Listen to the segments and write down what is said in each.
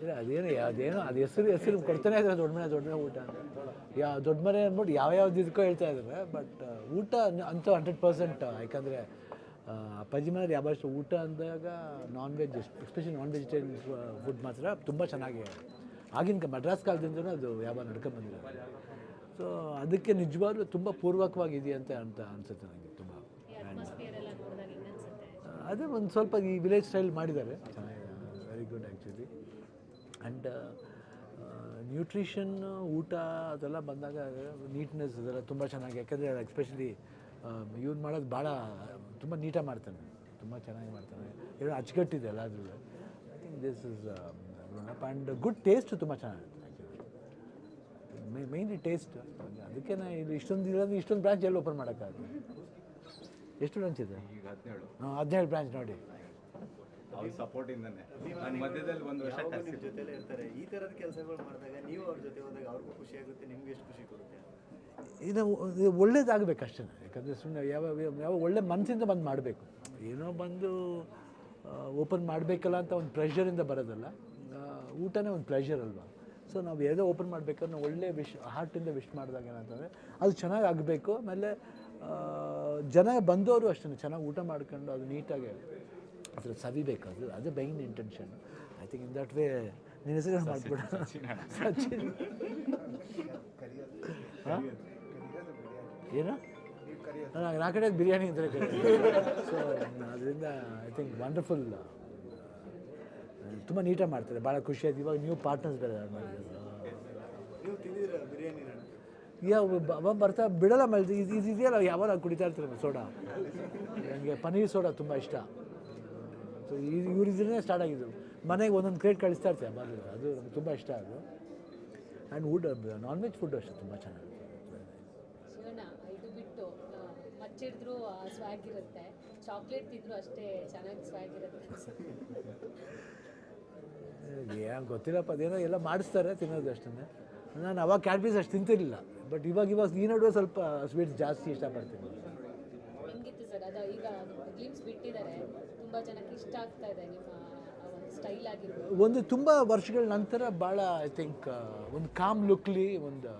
ಇಲ್ಲ ಅದೇನು ಅದೇನು ಅದು ಹೆಸರು ಹೆಸರು ಕೊಡ್ತಾನೆ ಇದ್ರೆ ದೊಡ್ಡ ಮನೆ ದೊಡ್ಡ ಮನೆ ಊಟ ಅಂತ. ಯಾ ದೊಡ್ಡ ಮನೆ ಅಂದ್ಬಿಟ್ಟು ಯಾವ ಯಾವ್ದು ಇದಕ್ಕೋ ಹೇಳ್ತಾ ಇದ್ದಾರೆ ಬಟ್ ಊಟ ಅಂತೂ ಹಂಡ್ರೆಡ್ ಪರ್ಸೆಂಟ್ ಯಾಕಂದರೆ ಅಪ್ಪಾಜಿ ಮನೇಲಿ ಯಾವಷ್ಟು ಊಟ ಅಂದಾಗ non veg especially non vegetarian food ಮಾತ್ರ ತುಂಬ ಚೆನ್ನಾಗಿ ಆಗಿನ ಮಡ್ರಾಸ್ ಕಾಲದಿಂದನೂ ಅದು ಯಾವ ನಡ್ಕೊಂಬಂದಿದೆ ಸೊ ಅದಕ್ಕೆ ನಿಜವಾಗ್ಲೂ ತುಂಬ ಪೂರ್ವಕವಾಗಿದೆಯಂತೆ ಅಂತ ಅನಿಸುತ್ತೆ ನನಗೆ ತುಂಬ ಈ ಅಟ್ಮಾಸ್ಫಿಯರ್ ಎಲ್ಲ ನೋಡಿದಾಗ ಹೆಂಗ್ ಅನ್ಸುತ್ತೆ ಅದೇ ಒಂದು ಸ್ವಲ್ಪ ಈ ವಿಲೇಜ್ ಸ್ಟೈಲ್ ಮಾಡಿದ್ದಾರೆ. Very good actually and nutrition ಊಟ ಅದೆಲ್ಲ ಬಂದಾಗ ನೀಟ್ನೆಸ್ ಅದೆಲ್ಲ ತುಂಬ ಚೆನ್ನಾಗಿ ಯಾಕೆಂದರೆ ಎಸ್ಪೆಷಲಿ ಇವ್ನು ಮಾಡೋದು ಭಾಳ ತುಂಬ ನೀಟಾಗಿ ಮಾಡ್ತಾನೆ. ತುಂಬ ಚೆನ್ನಾಗಿ ಮಾಡ್ತಾನೆ. ಏನೋ ಅಚ್ಚುಕಟ್ಟಿದೆ ಎಲ್ಲಾದ್ರೂ I think this is and good taste ತುಂಬ ಚೆನ್ನಾಗಿರುತ್ತೆ ಮೇನ್ಲಿ ಮೇಯ್ನ್ಲಿ ಟೇಸ್ಟ್ ಅದಕ್ಕೆ ನಾನು ಇಲ್ಲಿ ಇಷ್ಟೊಂದು ಇರೋದು ಇಷ್ಟೊಂದು ಬ್ರಾಂಚ್ ಎಲ್ಲಿ ಓಪನ್ ಮಾಡೋಕ್ಕಾಗುತ್ತೆ ಎಷ್ಟು ಬ್ರಾಂಚ್ ಇದೆ? ಈಗ ಹದಿನೇಳು. ಹಾಂ ಹದಿನೇಳು ಬ್ರಾಂಚ್ ನೋಡಿ. ಅವ್ರ ಸಪೋರ್ಟ್ ಇಂದಾನೆ. ಮಧ್ಯದಲ್ಲಿ ಒಂದು ವರ್ಷ ಯಾವಾಗ್ಲೂ ಜೊತೆಲೇ ಇರ್ತಾರೆ. ಈ ತರದ ಕೆಲಸಗಳು ಮಾಡಿದಾಗ ನೀವು ಅವ್ರ ಜೊತೆ ಹೋದಾಗ ಅವ್ರಿಗೂ ಖುಷಿ ಆಗುತ್ತೆ ನಿಮ್ಗೆ ಎಷ್ಟು ಖುಷಿ ಕೊಡುತ್ತೆ? ಇದು ಇದು ಒಳ್ಳೇದಾಗಬೇಕು ಅಷ್ಟೇ ಯಾಕಂದರೆ ಸುಮ್ಮನೆ ಯಾವ ಯಾವ ಒಳ್ಳೆ ಮನಸ್ಸಿಂದ ಬಂದು ಮಾಡಬೇಕು. ಏನೋ ಬಂದು ಓಪನ್ ಮಾಡಬೇಕಲ್ಲ ಅಂತ ಒಂದು ಪ್ರೆಷರಿಂದ ಬರೋದಲ್ಲ. ಆ, ಊಟನೇ ಒಂದು ಪ್ಲೆಷರ್ ಅಲ್ವಾ? ಸೊ ನಾವು ಯಾವುದೋ ಓಪನ್ ಮಾಡಬೇಕಾದ್ರೆ ನಾವು ಒಳ್ಳೆ ವಿಶ್ ಹಾರ್ಟಿಂದ ವಿಶ್ ಮಾಡಿದಾಗ ಏನಂತಂದರೆ ಅದು ಚೆನ್ನಾಗಿ ಆಗಬೇಕು. ಆಮೇಲೆ ಜನ ಬಂದವರು ಅಷ್ಟೇ ಚೆನ್ನಾಗಿ ಊಟ ಮಾಡ್ಕೊಂಡು ಅದು ನೀಟಾಗಿ ಅದ್ರ ಸವಿಬೇಕು ಅದು ಬೈನ್ main intention I think in that way ನಿನ್ನ ಹೆಸರು ಮಾಡ್ಬಿಡ. ಸಚಿನ್ ಹಾಂ? ಏನು? ನಾ ಕಡೆ ಬಿರಿಯಾನಿ ಅಂತ ಸೊ ಅದರಿಂದ ಐ ಥಿಂಕ್ ವಂಡರ್ಫುಲ್ ತುಂಬ ನೀಟಾಗಿ ಮಾಡ್ತಾರೆ. ಭಾಳ ಖುಷಿ ಆಯ್ತು. ಇವಾಗ ನೀವು ಪಾರ್ಟ್ನರ್ಸ್ ಬೇರೆ ಮಾಡಿದ್ರು ನೀವು ತಿಂದಿದ್ರ ಬಿರಿಯಾನಿ ಯಾವ ಅವ ಬರ್ತಾ ಬಿಡಲ್ಲ ಮೇಲೆ ಇದು ಇದು ಇದೆಯಲ್ಲ ಯಾವಾಗ ಕುಡಿತಾ ಇರ್ತಾರೆ ಸೋಡಾ. ನನಗೆ ಪನೀರ್ ಸೋಡಾ ತುಂಬ ಇಷ್ಟ. ಸೊ ಇವ್ರ ಇದನ್ನೇ ಸ್ಟಾರ್ಟ್ ಆಗಿದ್ದು. ಮನೆಗೆ ಒಂದೊಂದು ಕ್ರೇಟ್ ಕಳಿಸ್ತಾ ಇರ್ತೀವಿ ಮೊದಲು ಅದು ನಮ್ಗೆ ತುಂಬ ಇಷ್ಟ ಅದು. And would non veg food ಅಷ್ಟೇ ತುಂಬ ಸ್ವ್ಯಾಗ್ ಇರುತ್ತೆ. ಚಾಕ್ಲೇಟ್ ತಿಂದ್ರು ಅಷ್ಟೇ ಚೆನ್ನಾಗಿ ಸ್ವ್ಯಾಗ್ ಇರುತ್ತೆ. ಅನ್ಸುತ್ತೆ ಏನು ಗೊತ್ತಿಲ್ಲಪ್ಪ ಅದೇನೋ ಎಲ್ಲ ಮಾಡಿಸ್ತಾರೆ ತಿನ್ನೋದು ಅಷ್ಟೇ ನಾನು ಅವಾಗ ಕ್ಯಾಡ್ಬೀಸ್ ಅಷ್ಟು ತಿಂತಿರಲಿಲ್ಲ. ಬಟ್ ಇವಾಗ ಇವಾಗ ಈ ನಡುವೆ ಸ್ವಲ್ಪ ಸ್ವೀಟ್ಸ್ ಜಾಸ್ತಿ ಇಷ್ಟಪಡ್ತೀನಿ. ಹೆಂಗಿತ್ತು ಸರ್? ಅದು ಈಗ ಗ್ಲಿಮ್ಸ್ ಬಿಟ್ಟಿದ್ದಾರೆ. ತುಂಬಾ ಜನಕ್ಕೆ ಇಷ್ಟ ಆಗ್ತಾ ಇದೆ ನಿಮ್ಮ ಆ ಒಂದು ಸ್ಟೈಲ್ ಆಗಿರ್ಬೋದು. ಒಂದು ತುಂಬ ವರ್ಷಗಳ ನಂತರ ಭಾಳ ಐ ಥಿಂಕ್ ಒಂದು ಕಾಮ್ ಲುಕ್ಲಿ ಒಂದು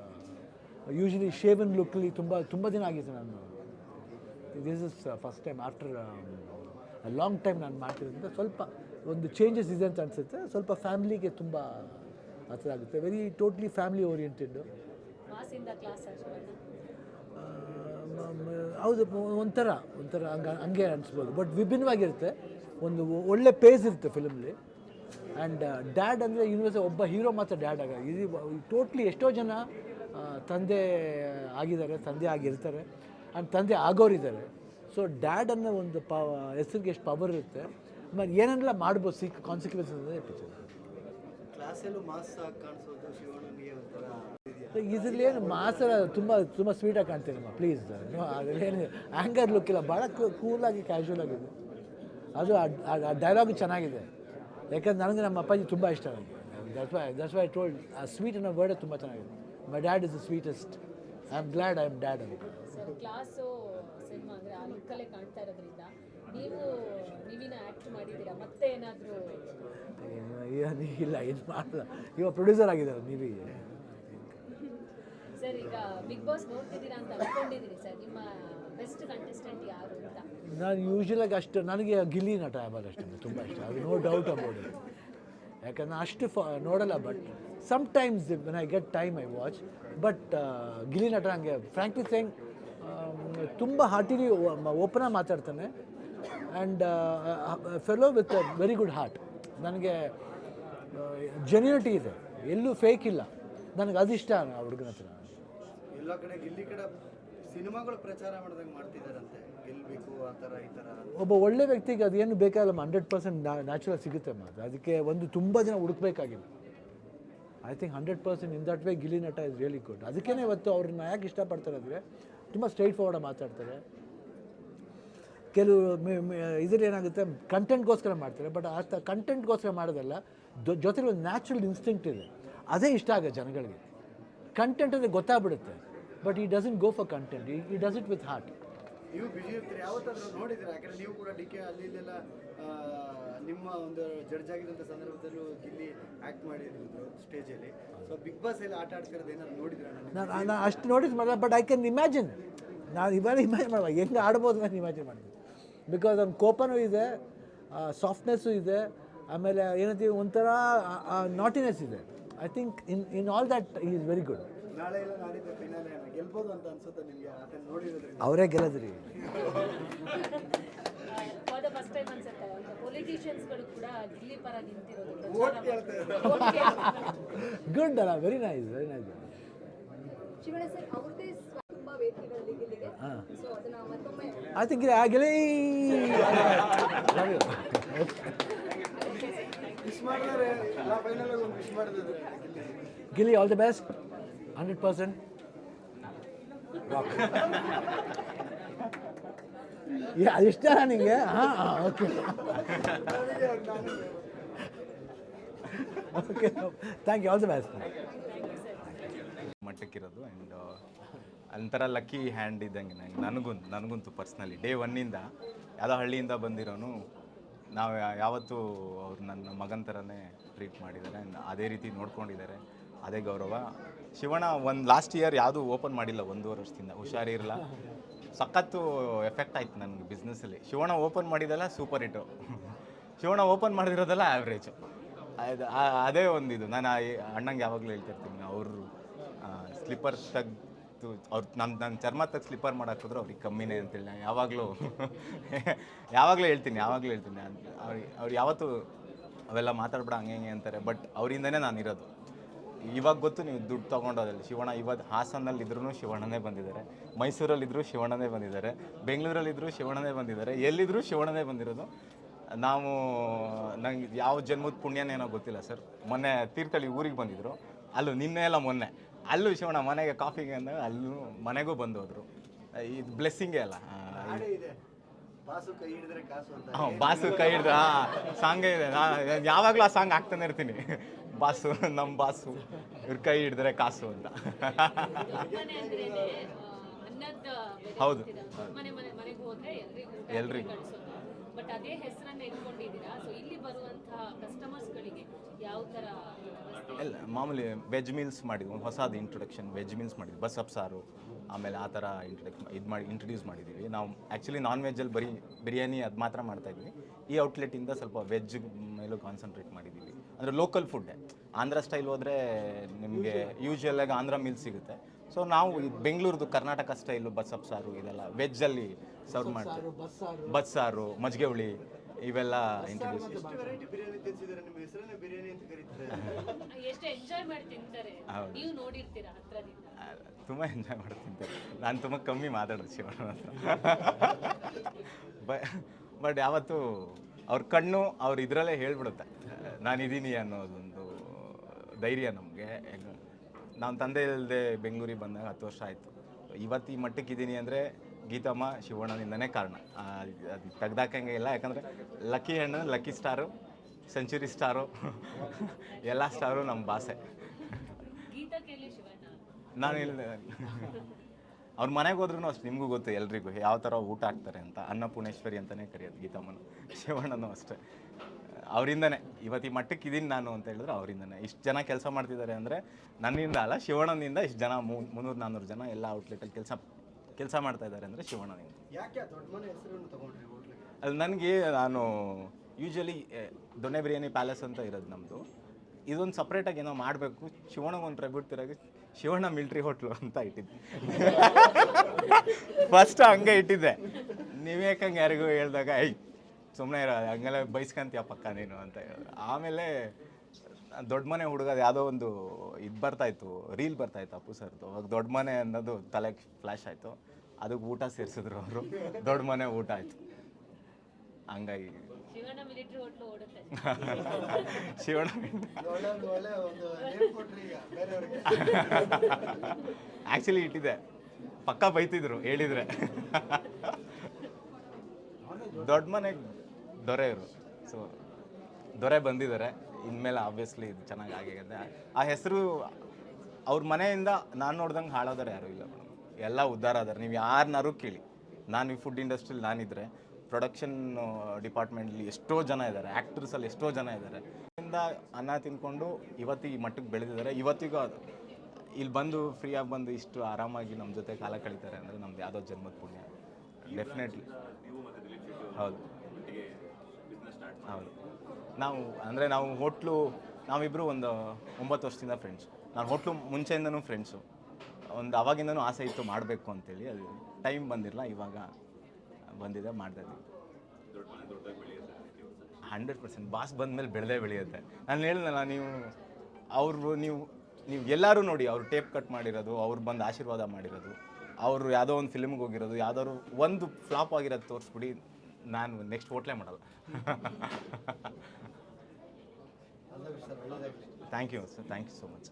ಯೂಶಲಿ ಶೇವನ್ ಲುಕ್ಲಿ ತುಂಬ ತುಂಬ ದಿನ ಆಗಿತ್ತು ನಾನು. This is first time after long time ನಾನು ಮಾಡ್ತಿರೋದ್ರಿಂದ ಸ್ವಲ್ಪ ಒಂದು ಚೇಂಜಸ್ ಇದೆ ಅಂತ ಅನಿಸುತ್ತೆ. ಸ್ವಲ್ಪ ಫ್ಯಾಮಿಲಿಗೆ ತುಂಬ ಹತ್ರ ಆಗುತ್ತೆ ವೆರಿ ಟೋಟ್ಲಿ ಫ್ಯಾಮಿಲಿ ಓರಿಯೆಂಟೆಡ್ ಹೌದು ಒಂಥರ ಒಂಥರ ಹಂಗೆ ಹಂಗೆ ಅನಿಸ್ಬೋದು. ಬಟ್ ವಿಭಿನ್ನವಾಗಿರುತ್ತೆ. ಒಂದು ಒಳ್ಳೆ ಪೇಸ್ ಇರುತ್ತೆ ಫಿಲಮ್ಲಿ ಆ್ಯಂಡ್ ಡ್ಯಾಡ್ ಅಂದರೆ ಯೂನಿವರ್ಸ್ ಒಬ್ಬ ಹೀರೋ ಮಾತ್ರ ಡ್ಯಾಡ್ ಆಗ. ಇದು ಟೋಟ್ಲಿ ಎಷ್ಟೋ ಜನ ತಂದೆ ಆಗಿದ್ದಾರೆ ತಂದೆ ಆಗಿರ್ತಾರೆ. ಆ್ಯಂಡ್ ತಂದೆ ಆಗೋರಿದ್ದಾರೆ. ಸೊ ಡ್ಯಾಡ್ ಅನ್ನೋ ಒಂದು ಪ ಹೆಸರಿಗೆ ಎಷ್ಟು ಪವರ್ ಇರುತ್ತೆ. ಆಮೇಲೆ ಏನೆಲ್ಲ ಮಾಡ್ಬೋದು ಸಿಕ್ ಕಾನ್ಸಿಕ್ವೆನ್ಸ್ ಅಂದರೆ ಪಿಕ್ಚರ್ ಕ್ಲಾಸಲ್ಲೂ ಮಾಸ್ ಆಗಿ ಕಾಣಿಸೋದು ಶಿವಣ್ಣನಿಗೆ ಒಂಥರ ಇದೆಯಾ ಇದರಲ್ಲಿ ಏನು ಮಾಸರ ತುಂಬ ತುಂಬ ಸ್ವೀಟಾಗಿ ಕಾಣ್ತೀನಮ್ಮ ಪ್ಲೀಸ್ ಏನು ಆ್ಯಂಗರ್ ಲುಕ್ ಇಲ್ಲ ಭಾಳ ಕೂಲಾಗಿ ಕ್ಯಾಶುವಲ್ ಆಗಿದೆ ಅದು ಆ ಡೈಲಾಗು ಚೆನ್ನಾಗಿದೆ. ಯಾಕಂದ್ರೆ ನನಗೆ ನಮ್ಮ ಅಪ್ಪಾಜಿ ತುಂಬ ಇಷ್ಟ ನನಗೆ. That's why that's why told ಆ ಸ್ವೀಟ್ ಅನ್ನೋ ವರ್ಡೇ ತುಂಬ ಚೆನ್ನಾಗಿದೆ. My dad is the sweetest I am glad I am dad ಅಂತ. ಸರ್ ಕ್ಲಾಸು ಸಿನಿಮಾ ಅಂದರೆ ಆ ಲುಕ್ಕಲ್ಲೇ ಕಾಣ್ತಾ ಇರೋದ್ರಿಂದ ನೀವು ನೀವಿನ ಆ್ಯಕ್ಟ್ ಮಾಡಿದ್ದೀರಾ? ಮತ್ತೆ ಏನಾದರೂ? ಏನು ಇಲ್ಲ ಏನು ಮಾಡಲ್ಲ ಇವಾಗ ಪ್ರೊಡ್ಯೂಸರ್ ಆಗಿದ್ದಾರೆ ನೀವಿಗೆ. ಸರ್ ಈಗ ಬಿಗ್ ಬಾಸ್ ನೋಡ್ತಿದ್ದೀರಾ ಅಂತ ಅನ್ಕೊಂಡಿದ್ದೀರಿ ಸರ್. ನಿಮ್ಮ ಬೆಸ್ಟ್ ಕಂಟೆಸ್ಟೆಂಟ್ ಯಾರು ಅಂತ? ನಾನು ಯೂಶ್ವಲಾಗಿ ಅಷ್ಟು ನನಗೆ ಗಿಲ್ಲಿ ನಟ ಆಮೇಲೆ ಅಷ್ಟೇ ತುಂಬ ಇಷ್ಟ. ಅದು ನೋ ಡೌಟ್ ಅಬೌಟ್ ಇಟ್ ಯಾಕಂದ್ರೆ ನಾನು ಅಷ್ಟು ಫ ನೋಡಲ್ಲ but sometimes when I get time I watch but Gilli Nata ನನಗೆ ಫ್ರ್ಯಾಂಕ್ಲಿ ಸೇಂಗ್ ತುಂಬ ಹಾರ್ಟಿಲಿ ಓಪನಾಗಿ ಮಾತಾಡ್ತಾನೆ. And fellow with very good heart ನನಗೆ ಜೆನ್ಯೂನಿಟಿ ಇದೆ. ಎಲ್ಲೂ ಫೇಕ್ ಇಲ್ಲ. ನನಗೆ ಅದಿಷ್ಟ ಆ ಹುಡುಗನ ಹತ್ರ. ಎಲ್ಲ ಕಡೆ ಇಲ್ಲಿ ಕಡೆ ಸಿನಿಮಾಗಳು ಪ್ರಚಾರ ಮಾಡಿದಾಗ ಮಾಡ್ತಿದ್ದಾರಂತೆ ಗೆಲ್ಬೇಕು ಆ ಥರ ಈ ಥರ ಒಬ್ಬ ಒಳ್ಳೆ ವ್ಯಕ್ತಿಗೆ ಅದೇನು ಬೇಕಾಗಲ್ಲ ಹಂಡ್ರೆಡ್ ಪರ್ಸೆಂಟ್ ನ್ಯಾಚುರಲ್ ಸಿಗುತ್ತೆ ಮಾತ್ರ ಅದಕ್ಕೆ ಒಂದು ತುಂಬ ಜನ ಹುಡುಕ್ಬೇಕಾಗಿಲ್ಲ. I think hundred percent in that way Gilli Nata is really good ಅದಕ್ಕೇ ಇವತ್ತು ಅವ್ರನ್ನ ಯಾಕೆ ಇಷ್ಟಪಡ್ತಾರೆ ಅಂದರೆ ತುಂಬ ಸ್ಟ್ರೈಟ್ ಫಾರ್ವರ್ಡ್ ಮಾತಾಡ್ತಾರೆ. ಕೆಲವು ಇದರಲ್ಲಿ ಏನಾಗುತ್ತೆ ಕಂಟೆಂಟ್ಗೋಸ್ಕರ ಮಾಡ್ತಾರೆ ಬಟ್ ಆ ಕಂಟೆಂಟ್ಗೋಸ್ಕರ ಮಾಡೋದಲ್ಲ ಜೊತೆಲಿ ಒಂದು ನ್ಯಾಚುರಲ್ ಇನ್ಸ್ಟಿಂಕ್ಟ್ ಇದೆ. ಅದೇ ಇಷ್ಟ ಆಗುತ್ತೆ ಜನಗಳಿಗೆ. ಕಂಟೆಂಟ್ ಅಂದರೆ ಗೊತ್ತಾಗ್ಬಿಡುತ್ತೆ but he doesn't go for content he does it with heart ನೀವು ಬಿಜಿ ಇರ್ತೀರಿ ಯಾವತ್ತಾದ್ರೂ ನೋಡಿದ್ರೆ ಯಾಕಂದ್ರೆ ನೀವು ಕೂಡ ಡಿ ಕೆ ಅಲ್ಲಿ ಇಲ್ಲೆಲ್ಲ ನಿಮ್ಮ ಒಂದು ಜಡ್ಜ್ ಆಗಿದ್ದಂಥ ಸಂದರ್ಭದಲ್ಲೂ ಇಲ್ಲಿ ಆ್ಯಕ್ಟ್ ಮಾಡಿದ್ರು ಸ್ಟೇಜಲ್ಲಿ ಸೊ ಬಿಗ್ ಬಾಸ್ ಆಟ ಆಡ್ತಿರೋದು ಏನಾದ್ರು ನೋಡಿದ್ರೆ ನಾನು ನಾನು ಅಷ್ಟು ನೋಡಿದ್ರೆ ಮಾಡಲ್ಲ ಬಟ್ ಐ ಕ್ಯಾನ್ ಇಮ್ಯಾಜಿನ್ ನಾನು ಇವಾಗ ಇಮ್ಯಾಜಿನ್ ಮಾಡುವ ಹೆಂಗೆ ಆಡ್ಬೋದು ನಾನು ಇಮ್ಯಾಜಿನ್ ಮಾಡಿದ್ದೆ ಬಿಕಾಸ್ ಅವ್ನ ಕೋಪನೂ ಇದೆ ಸಾಫ್ಟ್ನೆಸ್ಸು ಇದೆ ಆಮೇಲೆ ಏನಂತೀವಿ ಒಂಥರ ನಾಟಿನೆಸ್ ಇದೆ. I think in in all that is very good ಅವರೇ ಗೆಲ್ಲದ್ರಿ. ಗುಡ್ ಅಲ್ಲ ವೆರಿ ನೈಸ್ ವೆರಿ ನೈಸ್ ಹಾಂ. ಸೊ think ಮತ್ತೊಮ್ಮೆ ugly. ಥಿಂಕ್ ಆ ಗೆಲ್ಲಿ ವಿಶ್ ಮಾಡಿದ್ರೆ ಎಲ್ಲ ಫೈನಲ್ ಒಂದು ವಿಶ್ ಮಾಡಿದ್ರೆ Gilli Gilli all the best hundred percent ಇಷ್ಟ ನಿಮಗೆ ಹಾಂ okay okay thank you all the best ಮಟ್ಟಕ್ಕಿರೋದು and ಒಂಥರ ಲಕ್ಕಿ ಹ್ಯಾಂಡ್ ಇದ್ದಂಗೆ ನಂಗೆ, ನನಗೂ, ನನಗಂತೂ ಪರ್ಸ್ನಲಿ ಡೇ ಒನ್ನಿಂದ ಯಾವುದೋ ಹಳ್ಳಿಯಿಂದ ಬಂದಿರೋನು, ನಾವು ಯಾವತ್ತೂ ಅವ್ರು ನನ್ನ ಮಗನ ಥರನೇ ಟ್ರೀಟ್ ಮಾಡಿದ್ದಾರೆ. ಅದೇ ರೀತಿ ನೋಡ್ಕೊಂಡಿದ್ದಾರೆ. ಅದೇ ಗೌರವ. ಶಿವಣ್ಣ ಒಂದು ಲಾಸ್ಟ್ ಇಯರ್ ಯಾವುದೂ ಓಪನ್ ಮಾಡಿಲ್ಲ, ಒಂದೂವರೆ ವರ್ಷದಿಂದ. ಹುಷಾರಿರಲ್ಲ ಸಖತ್ತು ಎಫೆಕ್ಟ್ ಆಯ್ತು ನನಗೆ ಬಿಸ್ನೆಸ್ಸಲ್ಲಿ ಶಿವಣ್ಣ ಓಪನ್ ಮಾಡಿದಲ್ಲ super hit Shivanna open ಮಾಡಿರೋದೆಲ್ಲ average ಅದು ಅದೇ ಒಂದಿದು ನಾನು ಅಣ್ಣಂಗೆ ಯಾವಾಗಲೂ ಹೇಳ್ತಿರ್ತೀನಿ, ಅವರು ಸ್ಲಿಪ್ಪರ್ ತೆಗ್ದು ಅವ್ರು ನನ್ನ ನನ್ನ ಚರ್ಮ ತಗ ಸ್ಲಿಪ್ಪರ್ ಮಾಡಾಕಿದ್ರು ಅವ್ರಿಗೆ ಕಮ್ಮಿನೇ ಅಂತೇಳಿ ನಾನು ಯಾವಾಗಲೂ ಯಾವಾಗಲೂ ಹೇಳ್ತೀನಿ ಯಾವಾಗಲೂ ಹೇಳ್ತೀನಿ. ಅವ್ರಿಗೆ ಅವ್ರು ಯಾವತ್ತೂ ಅವೆಲ್ಲ ಮಾತಾಡ್ಬೇಡ, ಹಂಗೆ, ಹಿಂಗೆ ಅಂತಾರೆ. ಬಟ್ ಅವರಿಂದನೇ ನಾನು ಇರೋದು. ಇವಾಗ ಗೊತ್ತು ನೀವು ದುಡ್ಡು ತೊಗೊಂಡೋದಲ್ಲಿ ಶಿವಣ್ಣ ಇವತ್ತು ಹಾಸನಲ್ಲಿ ಇದ್ರೂ ಶಿವಣ್ಣನೇ ಬಂದಿದ್ದಾರೆ. ಮೈಸೂರಲ್ಲಿದ್ದರೂ ಶಿವಣ್ಣನೇ ಬಂದಿದ್ದಾರೆ. ಬೆಂಗಳೂರಲ್ಲಿದ್ದರೂ ಶಿವಣ್ಣನೇ ಬಂದಿದ್ದಾರೆ. ಎಲ್ಲಿದ್ದರೂ ಶಿವಣ್ಣನೇ ಬಂದಿರೋದು. ನಾವು, ನಂಗೆ ಯಾವ ಜನ್ಮದ ಪುಣ್ಯನೇನೋ ಗೊತ್ತಿಲ್ಲ ಸರ್. ಮೊನ್ನೆ ತೀರ್ಥಹಳ್ಳಿ ಊರಿಗೆ ಬಂದಿದ್ದರು ಅಲ್ಲೂ ನಿನ್ನೆ ಎಲ್ಲ ಮೊನ್ನೆ. ಅಲ್ಲೂ ಶಿವಣ್ಣ ಮನೆಗೆ ಕಾಫಿಗೆ ಅಂದಾಗ ಅಲ್ಲೂ ಮನೆಗೂ ಬಂದು ಹೋದ್ರು ಇದು ಬ್ಲೆಸ್ಸಿಂಗೇ ಅಲ್ಲ ಬಾಸು ಕೈ ಹಿಡಿದ್ರೆ ಕಾಸು ಅಂತ. ಬಾಸು ಕೈ ಹಿಡ್ದು ಹಾಂ ಸಾಂಗೇ ಇದೆ. ನಾ ಯಾವಾಗಲೂ ಆ ಸಾಂಗ್ ಹಾಕ್ತಾನೆ ಇರ್ತೀನಿ. ಬಾಸು ನಮ್ಮ ಬಾಸು ಇವ್ರ ಕೈ ಹಿಡಿದ್ರೆ ಕಾಸು ಅಂತ. ಹೌದು. ಗೊತ್ತಿದೆ. ಮನೆ ಮನೆ ಮನೆಗೆ ಹೋದ್ರೆ ಎಲ್ರಿಗೂ ಬಟ್ ಅದೇ ಹೆಸರನ್ನ ಇಟ್ಕೊಂಡಿದ್ದೀರಾ? ಸೊ ಇಲ್ಲಿ ಬರುವಂತಹ ಕಸ್ಟಮರ್ಸ್ಗಳಿಗೆ ಯಾವ ತರ ಇಲ್ಲ ಎಲ್ಲ ಮಾಮೂಲಿ ವೆಜ್ ಮೀಲ್ಸ್ ಮಾಡಿದ್ವಿ. ಒಂದು ಹೊಸದು ಇಂಟ್ರೊಡಕ್ಷನ್ ವೆಜ್ ಮೀಲ್ಸ್ ಮಾಡಿದ್ವಿ. ಬಸ್ ಸಾರು ಆಮೇಲೆ ಆ ಥರ ಇಂಟ್ರೊಡಕ್ಷನ್ ಇದು ಮಾಡಿ ಇಂಟ್ರಡ್ಯೂಸ್ ಮಾಡಿದ್ದೀವಿ. ನಾವು ಆ್ಯಕ್ಚುಲಿ ನಾನ್ ವೆಜ್ಜಲ್ಲಿ ಬರೀ ಬಿರಿಯಾನಿ ಅದು ಮಾತ್ರ ಮಾಡ್ತಾ ಇದ್ವಿ. ಈ ಔಟ್ಲೆಟಿಂದ ಸ್ವಲ್ಪ ವೆಜ್ ಮೇಲೂ ಕಾನ್ಸಂಟ್ರೇಟ್ ಮಾಡಿದ್ದೀವಿ. ಅಂದರೆ ಲೋಕಲ್ ಫುಡ್ಡೇ ಆಂಧ್ರ ಸ್ಟೈಲ್ ಹೋದರೆ ನಿಮಗೆ ಯೂಶ್ವಲಾಗಿ ಆಂಧ್ರ ಮೀಲ್ ಸಿಗುತ್ತೆ. ಸೊ ನಾವು ಬೆಂಗಳೂರದು ಕರ್ನಾಟಕ ಸ್ಟೈಲು ಬಸ್ಸಪ್ ಸಾರು ಇದೆಲ್ಲ ವೆಜ್ಜಲ್ಲಿ ಸರ್ವ್ ಮಾಡ್ತೀವಿ. ಬಸ್ಸಾರು ಮಜ್ಜಿಗೆ ಹುಳಿ ಇವೆಲ್ಲ ಇಂಟ್ರೊಡ್ಯೂಸ್ ಎಷ್ಟು ವೆರೈಟಿ ಬಿರಿಯಾನಿ ತಿನ್ಸಿದ್ದಾರೆ? ನಿಮ್ಮ ಹೆಸರನ್ನೇ ಬಿರಿಯಾನಿ ಅಂತ ಕರೀತಾರೆ. ಎಷ್ಟು ಎಂಜಾಯ್ ಮಾಡಿ ತಿಂತಾರೆ? ಹೌದು. ನೀವು ನೋಡಿರ್ತೀರಾ ಹತ್ರದಿಂದ? ತುಂಬ ಎಂಜಾಯ್ ಮಾಡ್ತಿದ್ದೆ ನಾನು ತುಂಬ ಕಮ್ಮಿ ಮಾತಾಡೋದು ಶಿವಣ್ಣ ಹತ್ರ. ಬಟ್ ಯಾವತ್ತು ಅವ್ರ ಕಣ್ಣು ಅವ್ರು ಇದರಲ್ಲೇ ಹೇಳ್ಬಿಡುತ್ತೆ. ನಾನಿದ್ದೀನಿ ಅನ್ನೋದೊಂದು ಧೈರ್ಯ ನಮಗೆ. ನಮ್ಮ ತಂದೆ ಇಲ್ಲದೆ ಬೆಂಗಳೂರಿಗೆ ಬಂದಾಗ ಹತ್ತು ವರ್ಷ ಆಯಿತು. ಇವತ್ತು ಈ ಮಟ್ಟಕ್ಕೆ ಇದ್ದೀನಿ ಅಂದರೆ ಗೀತಮ್ಮ ಶಿವಣ್ಣನಿಂದನೇ ಕಾರಣ. ಅದು ತೆಗ್ದಾಕಂಗೆ ಇಲ್ಲ ಯಾಕಂದರೆ ಲಕ್ಕಿ ಹೆಣ್ಣು ಲಕ್ಕಿ ಸ್ಟಾರು ಸೆಂಚುರಿ ಸ್ಟಾರು ಎಲ್ಲ ಸ್ಟಾರು ನಮ್ಮ ಭಾಷೆ. ನಾನು ಇಲ್ಲ ಅವ್ರ ಮನೆಗೆ ಹೋದ್ರೂ ಅಷ್ಟು ನಿಮಗೂ ಗೊತ್ತು ಎಲ್ರಿಗೂ ಯಾವ ಥರ ಊಟ ಹಾಕ್ತಾರೆ ಅಂತ. ಅನ್ನಪೂರ್ಣೇಶ್ವರಿ ಅಂತಲೇ ಕರೆಯೋದು ಗೀತಮ್ಮನ ಶಿವಣ್ಣನೂ ಅಷ್ಟೇ. ಅವರಿಂದನೇ. ಇವತ್ತು ಮಟ್ಟಕ್ಕೆ ಇದೀನಿ ನಾನು ಅಂತ ಹೇಳಿದ್ರೆ ಅವರಿಂದನೇ. ಇಷ್ಟು ಜನ ಕೆಲಸ ಮಾಡ್ತಿದ್ದಾರೆ ಅಂದರೆ ನನ್ನಿಂದ ಅಲ್ಲ ಶಿವಣ್ಣನಿಂದ ಇಷ್ಟು ಜನ ಮುನ್ನೂರು ನಾನ್ನೂರು ಜನ ಎಲ್ಲ ಔಟ್ಲೆಟಲ್ಲಿ ಕೆಲಸ ಕೆಲಸ ಮಾಡ್ತಾ ಇದ್ದಾರೆ ಅಂದರೆ ಶಿವಣ್ಣನಿಂದ. ಅದು ನನಗೆ ನಾನು ಯೂಶ್ವಲಿ ದೊಣ್ಣೆ ಬಿರಿಯಾನಿ ಪ್ಯಾಲೇಸ್ ಅಂತ ಇರೋದು ನಮ್ಮದು ಇದೊಂದು ಸಪ್ರೇಟಾಗಿ ಏನೋ ಮಾಡಬೇಕು. ಶಿವಣ್ಣಗೆ ಒಂದು ಟ್ರೈಬ್ಯೂಟ್ ತಿರಾಗಿ ಶಿವಣ್ಣ ಮಿಲ್ಟ್ರಿ ಹೋಟ್ಲು ಅಂತ ಇಟ್ಟಿದ್ದೆ. ಫಸ್ಟ್ ಹಂಗೆ ಇಟ್ಟಿದ್ದೆ. ನೀವೇಕಂಗೆ ಯಾರಿಗೂ ಹೇಳಿದಾಗ ಐ ಸುಮ್ಮನೆ ಇರೋ ಹಂಗೆಲ್ಲ ಬೈಸ್ಕಂತೀಯ ಪಕ್ಕ ನೀನು ಅಂತ ಹೇಳಿದ್ರು ಆಮೇಲೆ ದೊಡ್ಡ ಮನೆ ಹುಡುಗದು ಯಾವುದೋ ಒಂದು ಇದು ಬರ್ತಾಯಿತ್ತು ರೀಲ್ ಬರ್ತಾಯಿತ್ತು ಅಪ್ಪು ಸರ್ದು ಅವಾಗ ದೊಡ್ಡ ಮನೆ ಅನ್ನೋದು ತಲೆಗೆ ಫ್ಲ್ಯಾಶ್ ಆಯಿತು. ಅದಕ್ಕೆ ಊಟ ಸೇರಿಸಿದ್ರು ಅವರು. ದೊಡ್ಡ ಮನೆ ಊಟ ಆಯಿತು. ಹಂಗಾಗಿ. ಶಿವಣ್ಣ ಮಿಲಿಟರಿ ಹೋಟ್ಲು ಓಡುತ್ತೆ. ಶಿವಣ್ಣ ಇದು ಒಳ್ಳೆ ಒಂದು ನೇಮ್ ಕೊಟ್ರಿ ಈಗ ಬೇರೆಯವ್ರಿಗೆ ಆ್ಯಕ್ಚುಲಿ ಇಟ್ಟಿದೆ. ಪಕ್ಕ ಬೈತಿದ್ರು ಹೇಳಿದ್ರೆ. ದೊಡ್ಡ ಮನೆಗೆ ದೊರೆ ಇವರು. ಸೊ ದೊರೆ ಬಂದಿದ್ದಾರೆ. ಇನ್ಮೇಲೆ ಆಬ್ವಿಯಸ್ಲಿ ಇದು ಚೆನ್ನಾಗಿ ಆಗಿದೆ. ಆ ಹೆಸರು ಅವ್ರ ಮನೆಯಿಂದ ನಾನು ನೋಡ್ದಂಗೆ ಹಾಳಾದಾರೆ ಯಾರು ಇಲ್ಲ ಮೇಡಮ್. ಎಲ್ಲ ಉದ್ಧಾರ ಆದಾರೆ ನೀವು ಯಾರನ್ನಾರು ಕೇಳಿ. ನಾನು ಈ ಫುಡ್ ಇಂಡಸ್ಟ್ರಿಲಿ ನಾನಿದ್ರೆ ಪ್ರೊಡಕ್ಷನ್ ಡಿಪಾರ್ಟ್ಮೆಂಟ್ಲಿ ಎಷ್ಟೋ ಜನ ಇದ್ದಾರೆ ಆ್ಯಕ್ಟರ್ಸಲ್ಲಿ ಎಷ್ಟೋ ಜನ ಇದ್ದಾರೆ ಇಂದ ಅನ್ನ ತಿನ್ಕೊಂಡು ಇವತ್ತಿಗೆ ಈ ಮಟ್ಟಕ್ಕೆ ಬೆಳೆದಿದ್ದಾರೆ. ಇವತ್ತಿಗೂ ಅದು. ಇಲ್ಲಿ ಬಂದು ಫ್ರೀಯಾಗಿ ಬಂದು ಇಷ್ಟು ಆರಾಮಾಗಿ ನಮ್ಮ ಜೊತೆ ಕಾಲ ಕಳೀತಾರೆ ಅಂದರೆ ನಮ್ದು ಯಾವುದೋ ಜನ್ಮದ ಪುಣ್ಯ. ಡೆಫಿನೆಟ್ಲಿ ಹೌದು. ಹೌದು. ನಾವು, ಅಂದರೆ ನಾವು ಹೋಟ್ಲು ನಾವಿಬ್ಬರು ಒಂದು ಒಂಬತ್ತು ವರ್ಷದಿಂದ ಫ್ರೆಂಡ್ಸ್ ನಾನು ಹೋಟ್ಲು ಮುಂಚೆಯಿಂದನೂ ಫ್ರೆಂಡ್ಸು ಒಂದು ಅವಾಗಿಂದನೂ ಆಸೆ ಇತ್ತು ಮಾಡಬೇಕು ಅಂತೇಳಿ. ಅದು ಟೈಮ್ ಬಂದಿರಲ್ಲ ಇವಾಗ ಬಂದಿದೆ, ಮಾಡ್ತಾ ಇದ್ದೀವಿ. ಹಂಡ್ರೆಡ್ ಪರ್ಸೆಂಟ್ ಬಾಸ್ ಬಂದಮೇಲೆ ಬೆಳೆದೇ ಬೆಳೆಯುತ್ತೆ. ನಾನು ಹೇಳಿದ್ನಲ್ಲ, ನೀವು, ಅವರು, ನೀವು ನೀವು ಎಲ್ಲರೂ ನೋಡಿ, ಅವರು ಟೇಪ್ ಕಟ್ ಮಾಡಿರೋದು, ಅವ್ರು ಬಂದು ಆಶೀರ್ವಾದ ಮಾಡಿರೋದು, ಅವರು ಯಾವುದೋ ಒಂದು ಫಿಲ್ಮ್ಗೆ ಹೋಗಿರೋದು, ಯಾವ್ದಾದ್ರು ಒಂದು ಫ್ಲಾಪ್ ಆಗಿರೋದು ತೋರಿಸ್ಬಿಡಿ. ನಾನು ನೆಕ್ಸ್ಟ್ ಹೋಟ್ಲೇ ಮಾಡಲ್ಲ. Thank you sir thank you so much